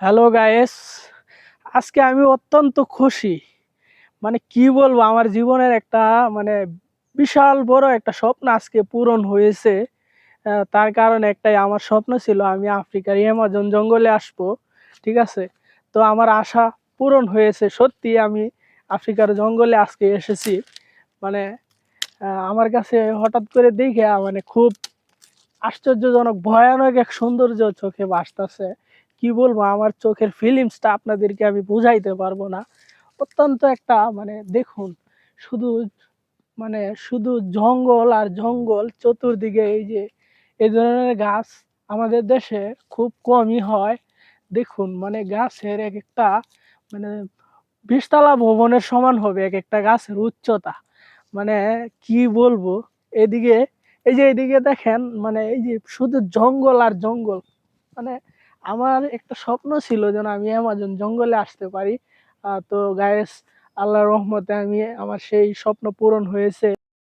Hello guys আজকে আমি অত্যন্ত খুশি। মানে কি বলব, আমার জীবনের একটা মানে বিশাল বড় একটা স্বপ্ন আজকে পূরণ হয়েছে। তার কারণ একটাই, আমার স্বপ্ন ছিল আমি আফ্রিকার অ্যামাজন জঙ্গলে আসব, ঠিক আছে? তো আমার আশা পূরণ হয়েছে, সত্যি আমি আফ্রিকার জঙ্গলে আজকে এসেছি। মানে আমার কাছে হঠাৎ করে দেখে মানে খুব আশ্চর্যজনক, ভয়ানক এক সৌন্দর্য চোখে ভাসতেছে। কি বলব, আমার চোখের ফিলিংসটা আপনাদেরকে আমি বুঝাইতে পারব না। অত্যন্ত একটা মানে দেখুন, শুধু মানে শুধু জঙ্গল আর জঙ্গল, চতুর্দিকে এই যে এই ধরনের গাছ আমাদের দেশে খুব কমই হয়। দেখুন মানে গাছের এক একটা মানে বিশতলা ভবনের সমান হবে এক একটা গাছের উচ্চতা। মানে কি বলব, এদিকে, এই যে এদিকে দেখেন মানে এই যে শুধু জঙ্গল আর জঙ্গল মানে আমার একটা স্বপ্ন ছিল যেন আমি অ্যামাজন জঙ্গলে আসতে পারি। তো গায়েস আল্লাহর রহমতে আমি আমার সেই স্বপ্ন পূরণ হয়েছে।